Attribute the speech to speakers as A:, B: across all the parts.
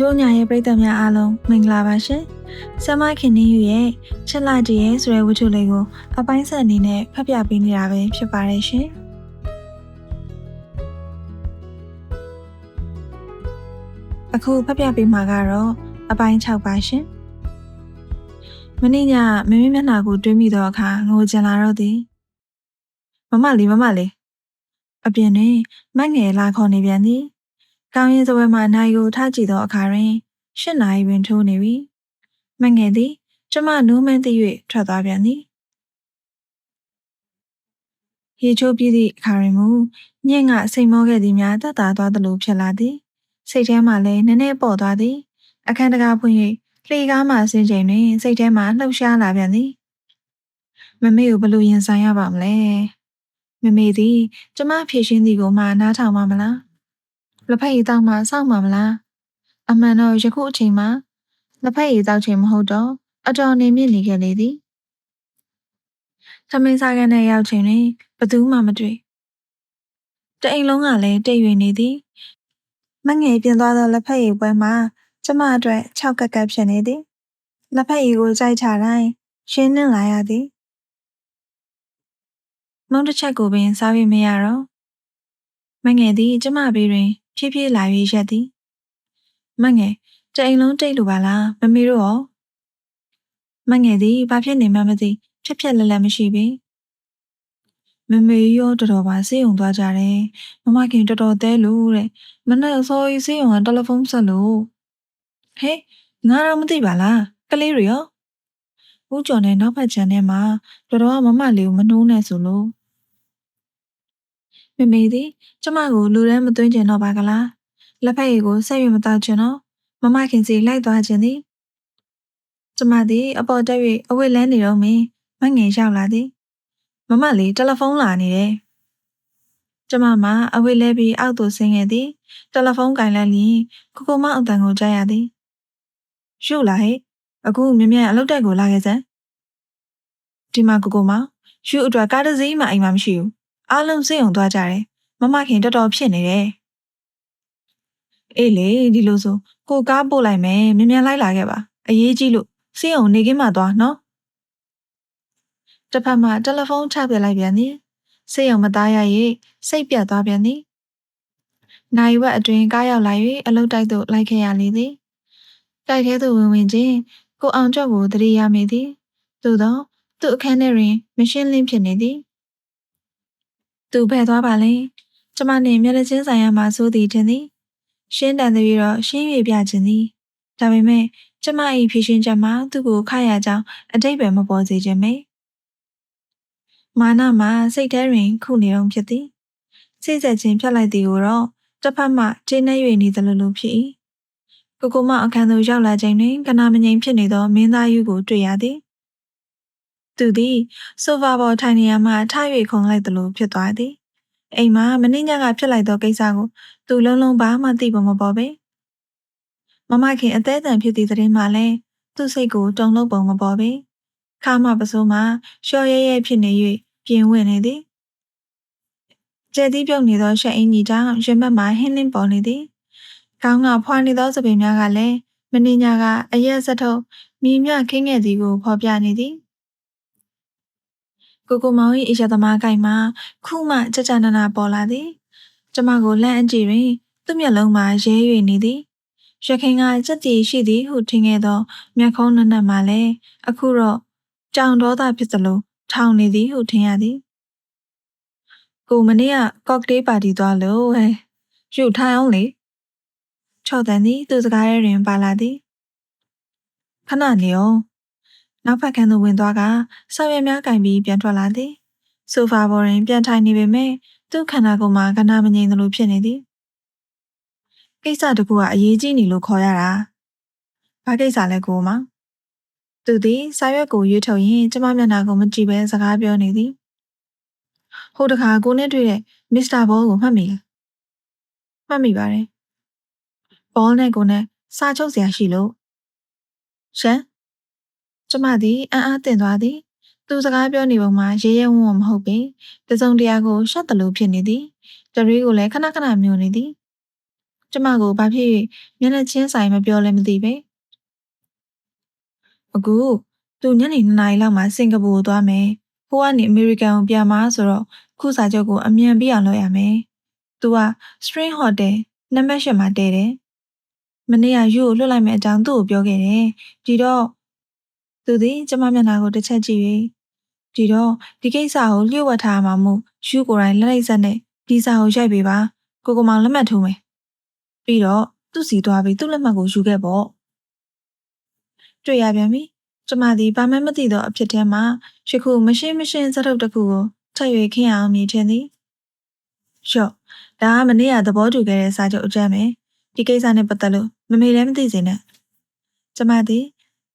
A: ကျိုးညာရဲ့ပရိသတ်များအားလုံးမင်္ဂလာပါရှင်။ဆမ်မခင်နင်းယူရဲ့ချက်လာတည်းရဲ့ဆိုတဲ့ဝတ္ထုလေးကိုအပိုင်းဆက်အနေနဲ့ဖတ်ပြပေးနေတာပဲဖြစ်ပါတယ်ရှင်။အခုဖတ်ပြပေးမှာကတော့အပိုင်း6ပါရှင်။မင်းညမင်းမမျက်နှာကိုတွေးမိတော့အခါငိုကြလာတော့သည်။မမလေးမမလေးအပြင်တွင်မငယ်လာခေါ်နေပြန်သည်။ ကောင်းရင်စပွဲမှနိုင်ကိုထားကြည့်သောအခါတွင်ရှစ်နာရီပင်ထိုးနေပြီ။မငယ်သည်ကျမနိုးမန်းသိ၍ထွက်သွားပြန်သည်။ရေချိုးပြီးသည့်အခါတွင်မူညင့်ကစိတ်မောခဲ့သည်များတတ်တာသွားသလိုဖြစ်လာသည်။စိတ်ထဲမှလည်းနည်းနည်းပေါ့သွားသည်။အခန်းတကားဖွင့်၍လှေကားမှဆင်းချိန်တွင်စိတ်ထဲမှလှုပ်ရှားလာပြန်သည်။မမေကိုဘလို့ရင်ဆိုင်ရပါမလဲ။မမေသည်ကျမဖြည့်ရှင်းသည်ကိုမှနားထောင်ပါမလား။ လက်ဖက်ရည်တောက်မှစောင့်မှာမလားအမှန်တော့ယခုအချိန်မှာလက်ဖက်ရည်တောက်ချိန်မဟုတ်တော့အတော်နေမြင့်နေခဲ့လေသည်သမင်းစားကန်နဲ့ရောက်ချိန်တွင်ဘသူမှမတွေ့တအိမ်လုံးကလည်းတိတ်၍နေသည်မငယ်ပြင်သွားသောလက်ဖက်ရည်ပွဲမှာကျမအတွက်၆ကက်ကက်ဖြစ်နေသည်လက်ဖက်ရည်ကိုကြိုက်ချတိုင်းရှင်းနှင်းလာရသည်မုံတစ်ချက်ကိုပင်စားရမရတော့မငယ်သည်ကျမဘေးတွင် ဖြည်းဖြည်းလာ၍ရက်သည်မငယ်တအိမ်လုံးတိတ်လိုပါလားမမေတို့ရောမငယ်သည်ဘာဖြစ်နေမှမသိဖြက်ဖြက်လက်လက်မရှိပေမမေရောတော်တော်ပါစေးုံသွားကြတယ်မမခင်တော်တော်သဲလို့တဲ့မနေ့အစောကြီးစေးုံကတယ်လီဖုန်းဆက်လို့ဟဲ့ငါတော့မသိပါလားကလေးတွေရောဦးကျော်နဲ့နောက်ဖက်ချန်ထဲမှာတော်တော်မမလေးကိုမနှိုးနဲ့ဆိုလို့ မမေသည်ကျမကိုလူထဲမသွင်းကျင်တော့ပါကလားလက်ဖက်ရည်ကိုဆက်ရမတောက်ကျင်တော့မမခင်စီလိုက်သွားခြင်းသည်ကျမသည်အပေါ်တက်၍အဝတ်လဲနေတော့မင်းမငယ်ရောက်လာသည်မမလေးတယ်လီဖုန်းလာနေတယ်ကျမမအဝတ်လဲပြီးအောက်သို့ဆင်းခဲ့သည်တယ်လီဖုန်းကင်လိုက်ရင်ကိုကိုမအတန်ကိုကြားရသည်ရှုလာဟဲ့အခုမြမြအလုပ်တက်ကိုလာခဲ့စမ်းဒီမှာကိုကိုမရှုအတွက်ကားတစ်စီးမှအိမ်မှာမရှိဘူး အားလုံးစိတ်ုံသွားကြတယ်မမခင်တော်တော်ဖြစ်နေတယ်အေးလေဒီလိုဆိုကိုကားပို့လိုက်မယ်မြ мян လိုက်လာခဲ့ပါအရေးကြီးလို့စိတ်ုံနေခင်းမှသွားနော်တစ်ဖက်မှာတယ်လီဖုန်းချပြလိုက်ပြန်သည်စိတ်ုံမသားရ၍စိတ်ပြတ်သွားပြန်သည်နိုင်ဝက်အတွင်ကားရောက်လာ၍အလုတ်တိုက်သို့လိုက်ခဲ့ရလေသည်တိုက်ထဲသို့ဝင်ဝင်ချင်းကိုအောင်ကျော်ကိုတတိယမိသည်သို့သောသူ့အခန်းထဲတွင်မရှင်းလင်းဖြစ်နေသည် သူဖယ်သွားပါလေကျမနှင့်မျက်နှာချင်းဆိုင်ရမှာစိုးသည်တင်သည်ရှင်းတန်သည်တော့ရှင်း၍ပြခြင်းသည်ဒါပေမဲ့ကျမ၏ဖြည့်ရှင်ချက်မှာသူ့ကိုခရကြောင်းအတိတ်ပဲမပေါ်စေခြင်းမေမာနမှာစိတ်ထဲတွင်ခုနေတော့ဖြစ်သည်စိတ်ဆက်ခြင်းဖြတ်လိုက်သည်ကိုတော့တစ်ဖက်မှကျင်းနေ၍နေသလိုလိုဖြစ်၏ကိုကိုမအခန်းသို့ရောက်လာချိန်တွင်ကနာမငြိမ်ဖြစ်နေသောမင်းသားယူကိုတွေ့ရသည် သူသည်ဆိုဖာပေါ်ထိုင်နေရမှထား၍ခုန်လိုက်သလိုဖြစ်သွားသည်အိမ်မှာမင်းညကဖြစ်လိုက်သောကိစ္စကိုသူလုံးလုံးဘာမှသိဖို့မပေါ်ပေမမခင်အသေးအံဖြစ်သည့်သတင်းမှလည်းသူ့စိတ်ကိုတုန်လှုပ်ပုံမပေါ်ပေခါမပစိုးမှာလျှော်ရဲရဲဖြစ်နေ၍ပြင်ဝင်နေသည်ကျဲသီးပြုတ်နေသောရှက်အင်းကြီးတောင်ရင်ဘက်မှဟင်းလင်းပေါ်နေသည်ကောင်းကဖွာနေသောစပင်များကလည်းမင်းညကအရက်စထုတ်မိမြခင်းခဲ့သည်ကိုဖော်ပြနေသည် ကိုကိုမောင်၏အရာသမားကိုင်မှာခုမှကြကြနာနာပေါ်လာသည်ကျမကိုလန့်အကြည့်တွင် သူ့မျက်လုံးမှာရဲ၍နေသည်ရခင်ကစက်တီရှိသည်ဟုထင်ခဲ့သော မျက်ခုံးနက်နက်မှလည်းအခုတော့ကြောင်ဒေါသဖြစ်သလိုထောင်နေသည်ဟုထင်ရသည်ကိုမနေ့ကကော့ကတေးပါတီသွားလို့ဟဲ့ယူထိုင်အောင်လေချော့တန်သည်သူစကားရဲတွင်ပါလာသည်ခဏနေအောင် နောက်ဖက်ခန်းသို့ဝင်သွားကဆောက်ရည်များကင်ပြီးပြန်ထွက်လာသည်ဆိုဖာပေါ်တွင်ပြန်ထိုင်နေပေမဲ့သူ့ခန္ဓာကိုယ်မှာကနာမငြိမ်သလိုဖြစ်နေသည်ကိစ္စတကူကအရေးကြီးနေလို့ခေါ်ရတာဘာကိစ္စလဲကိုမသူသည်စာရွက်ကိုရွေးထုတ်ရင်ကျမမျက်နှာကိုမကြည့်ဘဲစကားပြောနေသည်ဟိုတခါကိုနဲ့တွေ့တဲ့မစ္စတာဘောကိုမှတ်မိလားမှတ်မိပါတယ်ဘောနဲ့ကိုနဲ့စာချုပ်စရာရှိလို့ရှမ်း ကျမသည်အံ့အားသင့်သွားသည်သူစကားပြောနေပုံမှာရဲရဲဝံ့ဝံ့မဟုတ်ပေတစုံတရာကိုရှက်တလို့ဖြစ်နေသည်တရီကိုလည်းခဏခဏမြုံနေသည်ကျမကိုဘာဖြစ်၍မျက်နှာချင်းဆိုင်မပြောလဲမသိပဲအခုသူညနေ2နာရီလောက်မှစင်ကာပူကိုသွားမယ်ဟိုကနေအမေရိကန်ကိုပြန်มาဆိုတော့ခုစာချုပ်ကိုအမြန်ပြအောင်လုပ်ရမယ်သူက Spring Hotel နံပါတ်8မှာတည်တယ်မနေ့ကယူကိုလွတ်လိုက်မယ့်အကြောင်းသူ့ကိုပြောခဲ့တယ်ဒီတော့ သူသည်ကျမမျက်နှာကိုတစ်ချက်ကြည့်၍ဒီတော့ဒီကိစ္စကိုလျှို့ဝှက်ထားမှာမို့ယူကိုယ်တိုင်လက်လိုက်ဆက်နဲ့ဒီစာကိုရိုက်ပေးပါကိုကိုမောင်လက်မှတ်ထိုးမယ်ပြီးတော့သူ့စီသွားပြီးသူ့လက်မှတ်ကိုယူခဲ့ပေါ့တွေ့ရပြန်ပြီကျမသည်ဘာမှမသိသောအဖြစ်ထဲမှယခုမရှင်းမရှင်းစတုပ်တစ်ခုကိုထပ်၍ခင်းအောင်မြင်ထင်သည်ရှော့ဒါကမနေ့ကသဘောတူခဲ့တဲ့စာချုပ်အကျမ်းပဲဒီကိစ္စနဲ့ပတ်သက်လို့မမေလည်းမသိစေနဲ့ကျမသည်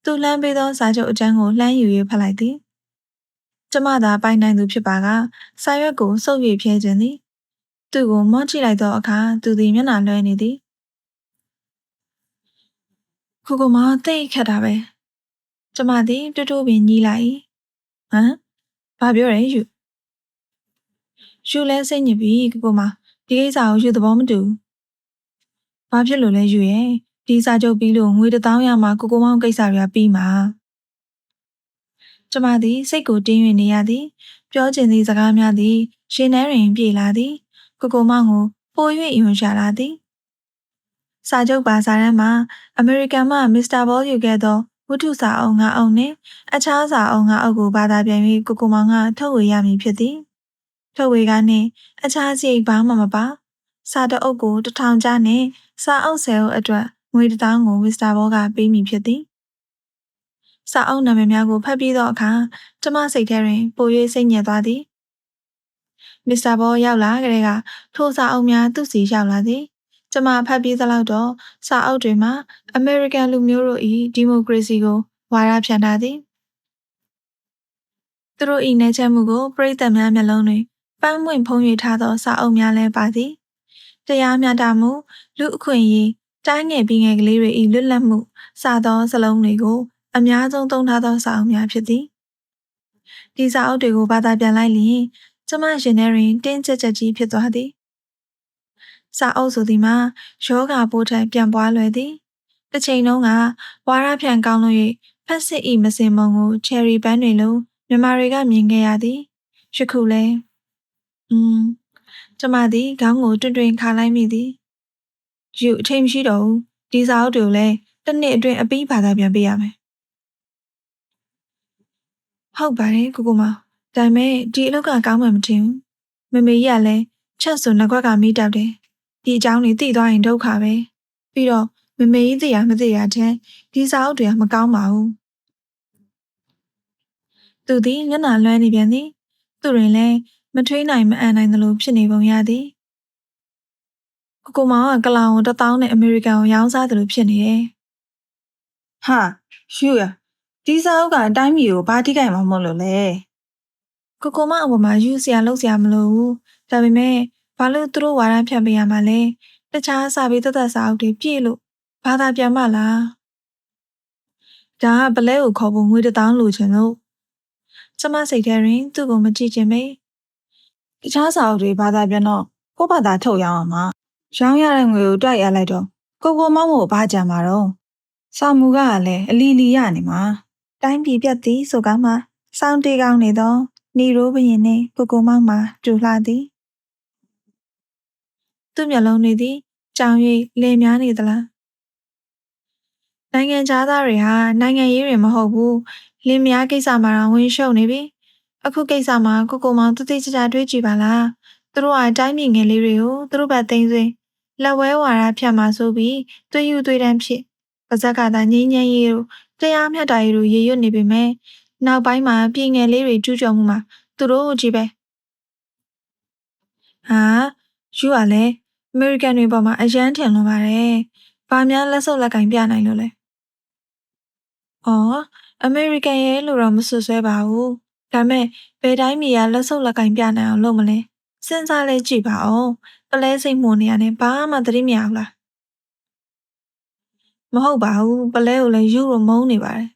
A: သူ့လှမ်းပေးသောစာချုပ်အကျမ်းကိုလှမ်းယူ၍ဖတ်လိုက်သည်ကျမသာပိုင်နိုင်သူဖြစ်ပါကစာရွက်ကိုစုပ်၍ဖြဲခြင်းသည်သူ့ကိုမော့ကြည့်လိုက်သောအခါသူသည်မျက်နှာလွှဲနေသည်ခုကမှတိတ်ခတ်တာပဲကျမသည်တူတူပင်ညီးလိုက်ဟမ်ဘာပြောရဲယူယူလဲစိတ်ညစ်ပြီကိုကိုမဒီကိစ္စကိုယူသဘောမတူဘာဖြစ်လို့လဲယူရဲ့ ဒီစာချုပ်ပြီးလို့ငွေတစ်သောင်းရမှာကိုကိုမောင်ကိစ္စတွေကပြီးမှာကျမသည်စိတ်ကိုတင်း၍နေရသည်ပြောချင်သည့်စကားများသည်ရှင်ထဲတွင်ပြေလာသည်ကိုကိုမောင်ကိုပို၍အယွန်ရှာလာသည်စာချုပ်ပါစာတမ်းမှာအမေရိကန်မှမစ္စတာဘောယူခဲ့သောဝတ္ထုစာအုပ်ငါးအုပ်နှင့်အခြားစာအုပ်ငါးအုပ်ကိုဘာသာပြန်၍ကိုကိုမောင်ကထုတ်ဝေရမည်ဖြစ်သည်ထုတ်ဝေကနှင့်အခြားစီဘာမှမပါစာတအုပ်ကိုတစ်ထောင်ကျနှင့်စာအုပ်ဆယ်အုပ်အတွက် ငွေတစ်သောင်းကိုမစ္စတာဘောကပေးမိဖြစ်သည်စာအုပ်နာမည်များကိုဖတ်ပြီးသောအခါကျမစိတ်ထဲတွင်ပို၍စိတ်ညစ်သွားသည်မစ္စတာဘောရောက်လာကြတဲ့ကထိုစာအုပ်များသူ့စီရောက်လာသည်ကျမဖတ်ပြီးသလောက်တော့စာအုပ်တွေမှာအမေရိကန်လူမျိုးတို့၏ဒီမိုကရေစီကိုဝါဒဖြန့်ထားသည်သူတို့၏နေချက်မှုကိုပြည်သက်များမျက်လုံးတွင်ပန်းပွင့်ဖုံး၍ထားသောစာအုပ်များလည်းပါသည်တရားမျှတမှုလူအခွင့်အရေး တိုင်းငယ်ပြီးငယ်ကလေးတွေ၏လွတ်လပ်မှုစသောစလုံးတွေကိုအများဆုံးသုံးထားသောစာအုပ်များဖြစ်သည်ဒီစာအုပ်တွေကိုဘာသာပြန်လိုက်လျင်ကျမရှင်ထဲတွင်တင်းကြပ်ကြပ်ကြီးဖြစ်သွားသည်စာအုပ်ဆိုသည်မှာယောဂပိုးထံပြန်ပွားလွယ်သည်တစ်ချိန်လုံးကဝါရဖြန့်ကောင်းလို့၍ဖက်စစ်ဤမစင်မုံကိုချယ်ရီပန်းတွေလိုမြန်မာတွေကမြင်ခဲ့ရသည်ယခုလဲอืมကျမသည်ခေါင်းကိုတွင်တွင်ခါလိုက်မိသည် ယူအချိန်မရှိတော့ဘူးဒီစာအုပ်တွေကိုလည်းတစ်နှစ်အတွင်းအပြီးဘာသာပြန်ပေးရမယ်ဟုတ်ပါတယ်ကိုကိုမဒါပေမဲ့ဒီအလုပ်ကကောင်းမှမထင်ဘူးမမေကြီးကလည်းချက်ဆိုနှကွက်ကမိတောက်တယ်ဒီအကြောင်းတွေသိသွားရင်ဒုက္ခပဲပြီးတော့မမေကြီးသိရမသိရတဲ့ဒီစာအုပ်တွေကမကောင်းပါဘူးသူသည်မျက်နှာလွှဲနေပြန်သည်သူတွင်လည်းမထွေးနိုင်မအန်နိုင်သလိုဖြစ်နေပုံရသည် ကိုကိုမောင်ကကလောင်ကိုတထောင်းနဲ့အမေရိကန်ကိုရောင်းစားတယ်လို့ဖြစ်နေတယ်ဟာရှူရဒီစာအုပ်ကအတိုင်းပြည်ကိုဘာတိကြိုက်မှာမဟုတ်လို့လဲကိုကိုမအပေါ်မှာယူစရာလောက်စရာမလိုဘူးဒါပေမဲ့ဘာလို့သူတို့ဝါဒဖြန့်ပေးရမှာလဲတခြားစာပေသက်သက်စာအုပ်တွေပြည့်လို့ဘာသာပြန်မလားဒါကဘလဲကိုခေါ်ဖို့ငွေတစ်သောင်းလိုချင်လို့ကျမစိတ်ထဲတွင်သူ့ကိုမကြည့်ချင်မေတခြားစာအုပ်တွေဘာသာပြန်တော့ကိုယ့်ဘာသာထုတ်ရအောင်မှာ ရောင်းရတဲ့ငွေကိုတွက်ရလိုက်တော့ကိုကိုမောင်းမို့ဘာကြံမှာတော့စာမူကလည်းအလီလီရနေမှာတိုင်းပြည်ပြတ်သည်ဆိုကမှစောင်းတေးကောင်းနေသောနေရိုးဘရင်နှင့်ကိုကိုမောင်းမှာတူလှသည်သူ့မျက်လုံးတွေသည်ကြောင်၍လည်များနေသလားနိုင်ငံသားတွေဟာနိုင်ငံရေးတွေမဟုတ်ဘူးလင်းများကိစ္စမှာတော့ဝင်ရှုပ်နေပြီအခုကိစ္စမှာကိုကိုမောင်တတိကျကျတွေးကြည့်ပါလားသူတို့ကအတိုင်းပြည်ငယ်လေးတွေကိုသူတို့ဘက်သိမ်းသွင်း လက်ဝဲဝါရဖြတ်မှာဆိုပြီးသွေးယူသွေးတန်းဖြစ်ပါဇက်ကသာငင်းငင်းရေးတို့တရားမျှတရေးတို့ရေရွတ်နေပေမဲ့နောက်ပိုင်းမှာပြည်ငယ်လေးတွေကျူးကျော်မှုမှာသူတို့ကြီးပဲဟာယူရလဲအမေရိကန်တွေပေါ်မှာအရန်ထင်လွန်ပါတယ်။ဘာများလက်စုပ်လက်ကင်ပြနိုင်လို့လဲ။အော်အမေရိကန်ရဲ့လို့တော့မဆွဆွဲပါဘူး။ဒါမဲ့ဘယ်တိုင်းပြည်ကလက်စုပ်လက်ကင်ပြနိုင်အောင်လုပ်မလဲ။စဉ်းစားလဲကြည့်ပါဦး။ ပလဲစိတ်မှုန်နေရတယ်ဘာမှသတိမရဘူးလား။မဟုတ်ပါဘူး။ပလဲကိုလည်းယူရမုန်းနေပါတယ်။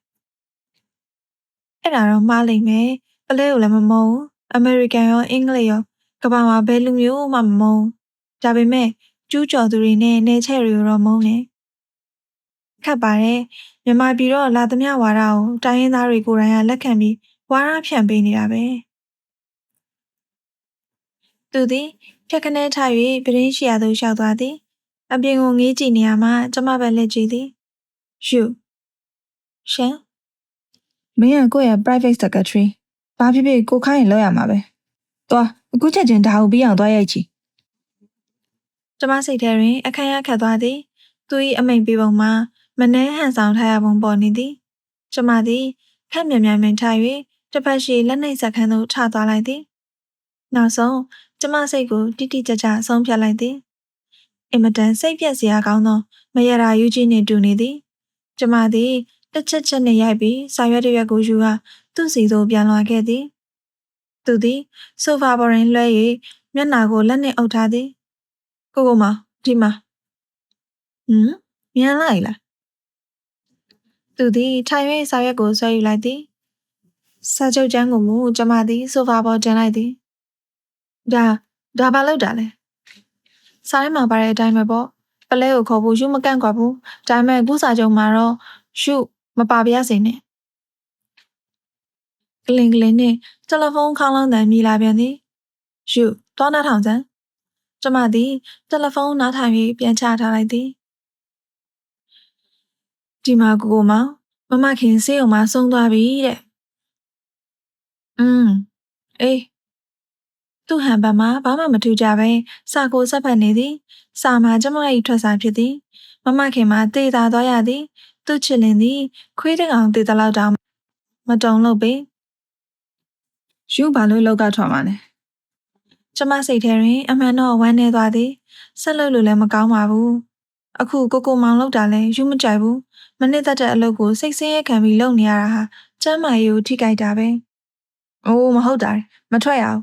A: အဲ့ဒါတော့မှားလိမ့်မယ်။ပလဲကိုလည်းမမုန်း။အမေရိကန်ရောအင်္ဂလိပ်ရောကမ္ဘာမှာဘယ်လူမျိုးမှမမုန်း။ဒါပေမဲ့ကျူးကျော်သူတွေနဲ့နေချက်တွေကိုတော့မုန်းတယ်ခတ်ပါတယ်မြန်မာပြည်တော့လာသမျှဝါဒကိုတိုင်းရင်းသားတွေကိုယ်တိုင်ကလက်ခံပြီးဝါဒဖြန့်ပေးနေတာပဲသူသည် ဖြက်ခနဲထ၍ပရင်းရှိရာသို့လျှောက်သွားသည်အပြင်ကိုငေးကြည့်နေရမှကျမပဲလက်ကြည့်သည်ရှုရှန်
B: မင်းကကိုယ့်ရဲ့ private secretary ဘာဖြစ်ဖြစ်ကိုခိုင်းရင်လောက်ရမှာပဲသွားအခုချက်ချင်းဒါကိုပြီးအောင်သွားရိုက်ချီ
A: ကျမစိတ်ထဲတွင် အခမ်းအခတ်သွားသည် သူ၏အမိန်ပေးပုံမှာမနှဲဟန်ဆောင်ထားရပုံပေါ်နေသည်ကျမသည်ခက်မြန်မြန်မင်ထား၍တစ်ဖက်ရှိလက်နှိပ်စက်ခန်းသို့ထသွားလိုက်သည်နောက်ဆုံး ကျမစိတ်ကိုတိတိကျကျဆုံးဖြတ်လိုက်သည်အင်မတန်စိတ်ပြက်စရာကောင်းသောမရရာယူကြီးနှင့်တူနေသည်ကျမသည်တစ်ချက်ချက်နှင့်ရိုက်ပြီးစာရွက်တစ်ရွက်ကိုယူကာသူ့စီသို့ပြန်လာခဲ့သည်သူသည်ဆိုဖာပေါ်တွင်လွှဲ၍မျက်နှာကိုလက်နှင့်အုပ်ထားသည်ကိုကိုမဒီမှာဟမ်မြန်လိုက်လားသူသည်ထိုင်၍စာရွက်ကိုဆွဲယူလိုက်သည်စာချုပ်ကျမ်းကိုမူကျမသည်ဆိုဖာပေါ်တင်လိုက်သည် ဒါဒါဘာလုပ်တာလဲစာထဲမှာပါတဲ့အတိုင်းပဲပေါ့ပလဲကိုခေါ်ဖို့ယူမကန့်ကွက်ဘူးဒါပေမဲ့ခုစာချုပ်မှာတော့ရှုမပါပြရစေနဲ့ကလင်ကလင်နဲ့တယ်လီဖုန်းခေါင်းလောင်းတန်မြည်လာပြန်သည်ရှုသွားနှထောင်စမ်းကျမသည်တယ်လီဖုန်းနားထိုင်၍ပြန်ချထားလိုက်သည်ဒီမှာကိုကိုမောင်မမခင်စေးအောင်မဆုံးသွားပြီတဲ့อืมအေး သူ့ဟန်ဘတ်မှာဘာမှမထူကြပဲစာကိုဆက်ဖတ်နေသည်စာမှာကျမ၏ထွက်စာဖြစ်သည်မမခင်မှာတေးသာသွားရသည် သူ့ချစ်လင်သည် ခွေးတကောင်တေးသလောက်တောင်မတုံလို့ပေ
B: ရှူဘာလို့လောက်ကထွက်မှာလဲ
A: ကျမစိတ်ထဲတွင် အမှန်တော့ဝမ်းနေသွားသည်ဆက်လို့လို့လည်းမကောင်းပါဘူးအခုကိုကိုမောင်လောက်တာလဲယူမကြိုက်ဘူးမနစ်သက်တဲ့အလုပ်ကိုစိတ်ဆင်းရဲခံပြီးလုပ်နေရတာဟာကျမ်းမာရေးကိုထိခိုက်တာပဲ
B: အိုးမဟုတ်တာမထွက်ရအောင်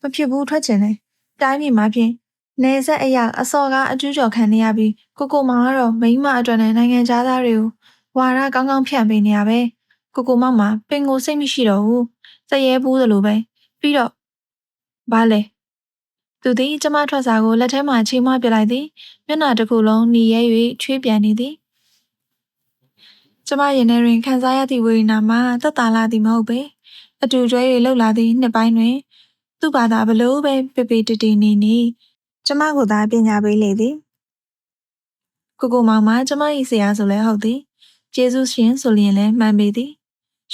A: မဖြစ်ဘူးထွက်ချင်တယ်တိုင်းပြည်မှာဖြင့်နေဆက်အရာအစော်ကားအကျူးကျော်ခံနေရပြီးကိုကိုမောင်ကတော့မိန်းမအတွက်နဲ့နိုင်ငံသားတွေကိုဝါရကောင်းကောင်းဖြန့်ပေးနေရပဲကိုကိုမောင်မှာပင်ကိုစိတ်မရှိတော့ဘူးစက်ရဲဘူးသလိုပဲပြီးတော့ဘာလဲသူသည်ကျမထွက်စာကိုလက်ထဲမှာချိန်မပြလိုက်သည်မျက်နှာတစ်ခုလုံးหนีရဲ၍ချွေးပြန်နေသည်ကျမရင်ထဲတွင်ခံစားရသည့်ဝေဒနာမှာသက်သာလာသည်မဟုတ်ပေအတူတွဲ၍လှုပ်လာသည့်နှစ်ပိုင်းတွင် သူ့ဘာသာဘလို့ပဲပေပေတတီနေနေကျမကိုသာပညာပေးလေသည်ကိုကိုမောင်မကျမ၏ဆရာဆိုလဲဟုတ်သည်ကျေးဇူးရှင်ဆိုလျင်လည်းမှန်ပေသည်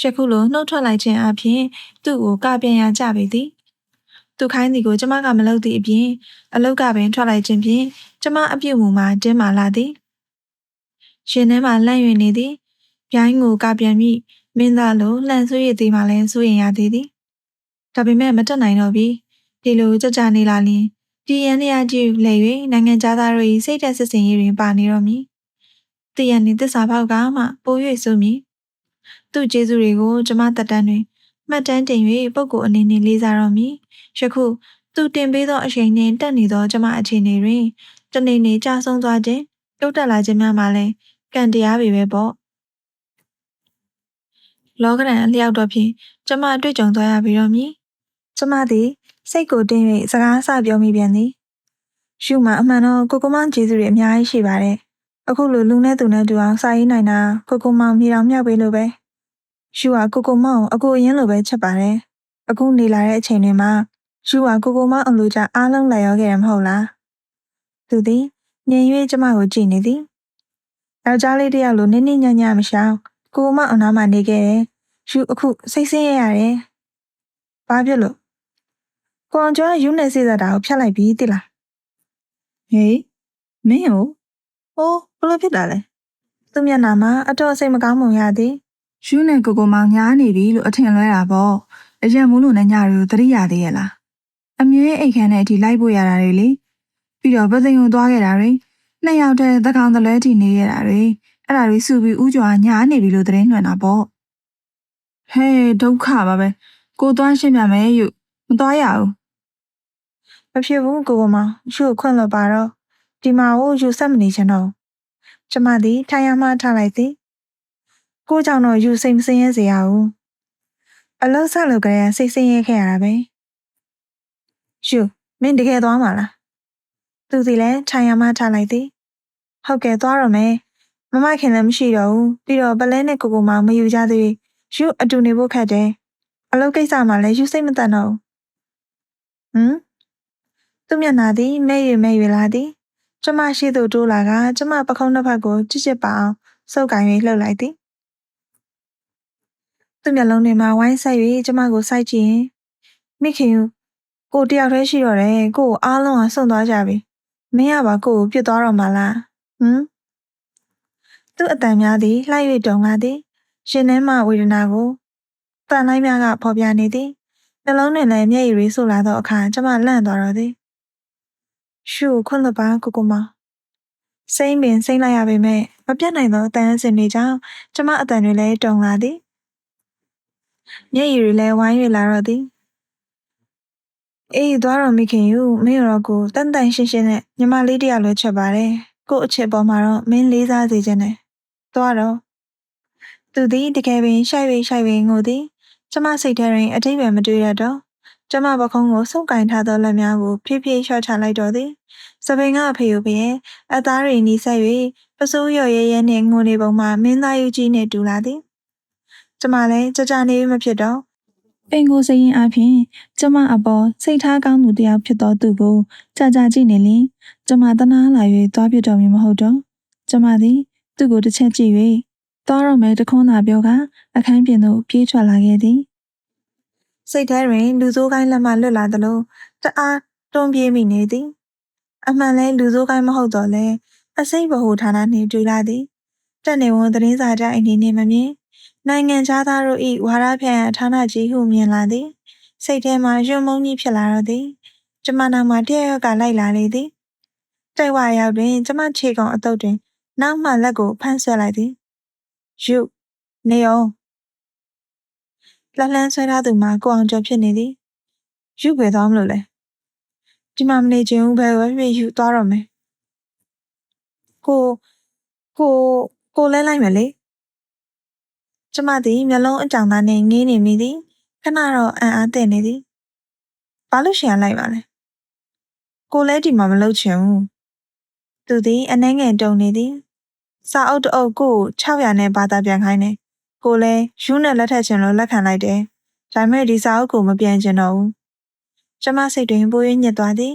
A: ယခုလိုနှုတ်ထွက်လိုက်ခြင်းအပြင်သူ့ကိုကပြန်ရကြပေသည်သူခိုင်းသည်ကိုကျမကမလုပ်သည့်အပြင်အလုတ်ကပင်ထွက်လိုက်ခြင်းဖြင့်ကျမအပြုတ်မူမှာတင်းမာလာသည်ရှင်ထဲမှာလန့်၍နေသည်ပြိုင်းကိုကပြန်မိမင်းသားလိုလှန်ဆွေးရသည်မှလည်းစိုးရင်ရသေးသည် ဒါပေမဲ့မတက်နိုင်တော့ပြီဒီလိုကြကြနေလာလျင်ဒီရန်ရကြည့်လေ၍နိုင်ငံသားတို့၏စိတ်သက်စစ်စင်ရေးတွင်ပါနေတော့မည်တည်ရန်နေသစ္စာပေါက်ကမှပို၍ဆိုမည်သူ့ကျေးဇူးတွေကိုကျမတက်တန်းတွင်မှတ်တမ်းတင်၍ပုဂ္ဂိုလ်အနေနဲ့လေးစားတော့မည်ယခုသူတင်ပေးသောအချိန်နှင့်တက်နေသောကျမအခြေအနေတွင်တနေ့နေ့ကြာဆုံးသွားခြင်းတိုးတက်လာခြင်းများမှလည်းကံတရားပဲပဲပေါ့လောကရန်အလျောက်တော့ဖြင့်ကျမအတွေ့ကြုံသွားရပြီးတော့မည် ကျမသည်စိတ်ကိုတင်း၍စကားဆပြောမိပြန်သည်ရှုမှအမှန်တော့ကိုကိုမောင်ကျေးဇူးတွေအများကြီးရှိပါတယ်အခုလိုလူနဲ့သူနဲ့တူအောင်စာရေးနိုင်တာကိုကိုမောင်မြေတော်မြောက်ပေးလို့ပဲရှုကကိုကိုမောင်ကိုအကိုအရင်လိုပဲချက်ပါတယ်အခုနေလာတဲ့အချိန်တွေမှာရှုကကိုကိုမောင်အလိုကြအားလုံးလိုက်ရောခဲ့တယ်မဟုတ်လားသူသည်ညင်၍ကျမကိုကြည့်နေသည်ယောက်ျားလေးတစ်ယောက်လိုနင်းနင်းညံ့ညံ့မရှောင်ကိုကိုမောင်အနားမှာနေခဲ့တယ်ရှုအခုစိတ်ဆင်းရဲရတယ်ဘာဖြစ်လို့ ကိုအောင်ကျော်ကယူနေစေးတာကိုဖျက်လိုက်ပြီတိလား
B: ဟေးမင်းကို။
A: အိုးဘလို့ဖြစ်တာလဲ။သူ့မျက်နှာမှာအတော်စိတ်မကောင်းမှုရသည်
B: ရှူနဲ့ကိုကိုမောင်ညားနေပြီလို့အထင်လွဲတာပေါ့အရက်မိုးလို့နဲ့ညတွေကိုသတိရသေးရဲ့လားအမြဲအိတ်ခမ်းတဲ့အထိလိုက်ဖို့ရတာတွေလေပြီးတော့ဗသိန်ကိုသွားခဲ့တာတွေနှစ်ယောက်တည်းသကောင်တလဲတီနေရတာတွေအဲ့ဒါတွေစုပြီးဥကြွားညားနေပြီလို့သတင်းနှွှန်တာပေါ့ဟဲ့ဒုက္ခပါပဲကိုသွားရှင်းပြမယ်ယူ မသွားရဘူး။
A: မဖြစ်ဘူးကိုကမရှုခွင့်လို့ပါတော့ဒီမှာကိုယူဆက်မနေချင်တော့ဘူး။ကျမသည်ထိုင်ရမှထားလိုက်သည်။ကိုကြောင့်တော့ယူစိတ်မစင်းရဲစေရဘူး။အလုံးဆက်လို့ကလေးစိတ်စင်းရဲခဲ့ရတာပဲ။ရှုမင်းတကယ်သွားမှာလားသူစီလည်းခြံရမထားလိုက်သည်ဟုတ်ကဲ့သွားတော့မယ်မမခင်လည်းမရှိတော့ဘူးပြီးတော့ပလဲနဲ့ကိုကိုမောင်မယူကြသေးယူအတူနေဖို့ခက်တယ်အလုပ်ကိစ္စမှလည်းယူစိတ်မတန်တော့ဘူး ဟမ်သူမျက်နှာသည်မဲ့ရွမဲ့ရွလာသည်ကျမရှိသူတိုးလာကကျမပခုံးတစ်ဖက်ကိုကြစ်ချစ်ပါအောင်စုပ်ကင်၍လှုပ်လိုက်သည်သူမျက်လုံးတွေမှာဝိုင်းဆက်၍ကျမကိုစိုက်ကြည့်ရင်မိခင်ယူကိုတယောက်တည်းရှိတော့တယ်ကိုကိုအားလုံးကစွန့်သွားကြပြီမင်းကပါကိုကိုပြစ်သွားတော့မှလားဟမ်သူ့အတန်များသည်လှိုက်၍တုံလာသည်ရှင်ထဲမှဝေဒနာကိုတန်လိုက်များကဖော်ပြနေသည် နှလုံးတွင်လည်းမျက်ရည်တွေဆူလာသောအခါကျမလန့်သွားတော့သည်ရှူခွန်းလပါကိုကိုမစိမ့်ပင်စိမ့်လိုက်ရပေမဲ့မပြတ်နိုင်သောတန်အစင်တွေကြောင့်ကျမအတန်တွေလည်းတုံလာသည်မျက်ရည်တွေလည်းဝိုင်း၍လာတော့သည်အေးသွားတော့မိခင်ယူမင်းရောကိုတန်တန်ရှင်းရှင်းနဲ့ညီမလေးတယောက်လိုချက်ပါတယ်ကို့အချစ်ပေါ်မှာတော့မင်းလေးစားစေခြင်းနဲ့သွားတော့သူသည်တကယ်ပင်ရှိုက်၍ရှိုက်၍ငိုသည် ကျမစိတ်ထဲတွင်အတိတ်ပဲမတွေ့ရတော့ကျမပခုံးကိုစုပ်ကင်ထားသောလက်များကိုဖြည်းဖြည်းလျှော့ချလိုက်တော့သည်စပင်ကအဖေကိုပင်အသားတွေနီးဆက်၍ပစိုးရော်ရဲရဲနှင့်ငိုနေပုံမှာမင်းသားယူကြီးနှင့်တူလာသည်ကျမလည်းကြကြနေမဖြစ်တော့
B: ပင်ကိုစိရင်အပြင်ကျမအပေါ်စိတ်ထားကောင်းသူတစ်ယောက်ဖြစ်တော်သူကိုကြာကြာကြည့်နေလင်ကျမတနာလာ၍သွားပြတော်မူမဟုတ်တော့ကျမသည်သူ့ကိုတစ်ချက်ကြည့်၍ သွားတော့မယ်တခွန်းသာပြောကအခန်းပြင်သို့ပြေးထွက်လာခဲ့သည်
A: စိတ်ထဲတွင်လူဆိုးကိုင်းလက်မှလွတ်လာသလိုတအားတွန်းပြေးမိနေသည်အမှန်လဲလူဆိုးကိုင်းမဟုတ်တော့လဲအစိမ့်ဗဟုဌာနနှင့်တွေ့လာသည်တက်နေဝန်သတင်းစာကြအနေနဲ့မမြင်နိုင်ငံသားတို့၏ဝါရဖြန့်ဌာနကြီးဟုမြင်လာသည်စိတ်ထဲမှာရွံ့မုန်းကြီးဖြစ်လာတော့သည်ကျမနာမှာတရရောက်ကလိုက်လာလေသည်တိုက်ဝရောက်တွင်ကျမခြေကောင်အတုပ်တွင်နောက်မှလက်ကိုဖမ်းဆွဲလိုက်သည် ယူနေအောင်လှလှမ်းဆွဲထားသူမှာကိုအောင်ကျော်ဖြစ်နေသည်ယူပဲသွားမလို့လဲဒီမှာမနေချင်ဘူးဘယ်ဝဲပြေယူသွားတော့မယ်ကိုကိုကိုလဲလိုက်မယ်လေကျမသည်မျက်လုံးအကြောင်သားနဲ့ငေးနေမိသည်ခဏတော့အံ့အားသင့်နေသည်ဘာလို့ရှင်ရလိုက်ပါလဲကိုလဲဒီမှာမလုပ်ချင်ဘူးသူသည်အနှဲငယ်တုံနေသည် စာအုပ်တအုပ်ကို600နဲ့ဘာသာပြန်ခိုင်းတယ်ကိုလဲယူနဲ့လက်ထက်ချင်လို့လက်ခံလိုက်တယ်ဒါပေမဲ့ဒီစာအုပ်ကိုမပြန်ချင်တော့ဘူးကျမစိတ်တွင်ပိုးရင်းညစ်သွားသည်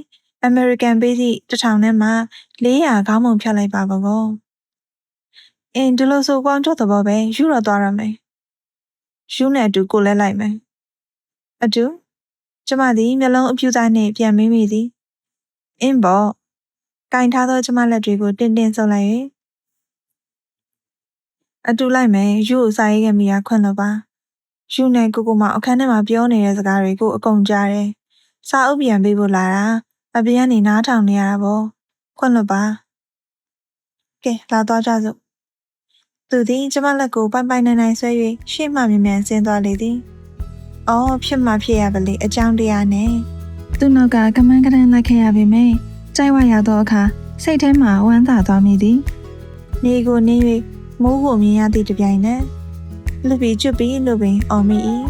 A: American ပေးသည့်တစ်ထောင်နဲ့မှ400ခေါင်းပုံဖြတ်လိုက်ပါကောအင်းဒီလိုဆိုကွန်တော့သဘောပဲယူတော့သွားရမယ်ယူနဲ့အတူကိုလဲလိုက်မယ်အတူကျမသည်မျက်လုံးအပြူသားနှင့်ပြန်မေးမိသည်အင်းဘောကင်ထားသောကျမလက်တွေကိုတင်းတင်းဆုပ်လိုက်၍ အတူလိုက်မယ်ယူကိုစာရေးခဲ့မိတာခွင့်လို့ပါယူနဲ့ကိုကိုမအခန်းထဲမှာပြောနေတဲ့စကားတွေကိုအကုန်ကြားတယ်စာအုပ်ပြန်ပေးဖို့လာတာအပြင်ကနေနားထောင်နေရတာပေါ့ခွင့်လို့ပါကဲလာသွားကြစို့သူသည်ကျမလက်ကိုပိုင်ပိုင်နိုင်နိုင်ဆွဲ၍ရှေ့မှမြင်မြန်ဆင်းသွားလေသည်အော်ဖြစ်မှဖြစ်ရပါလေအကြောင်းတရားနဲ့
B: သူ့နောက်ကကမန်းကရန်လိုက်ခဲ့ရပေမယ့်ကြိုက်ဝရသောအခါစိတ်ထဲမှဝမ်းသာသွားမိသည်
A: နေကိုနင်း၍ မိုးကိုမြင်ရသည့်တပြိုင်နက်လူပြီးကျွတ်ပြီးလူပင်အော်မီ၏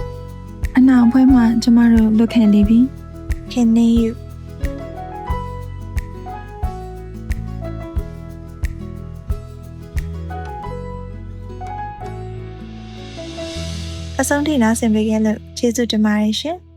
B: အနာဖွဲမှကျမတို့လွတ်ခဲ့လေပြီ
A: can name you အဆုံးထိနားဆင်ပေးခဲ့လို့ကျေးဇူးတင်ပါတယ်ရှင်။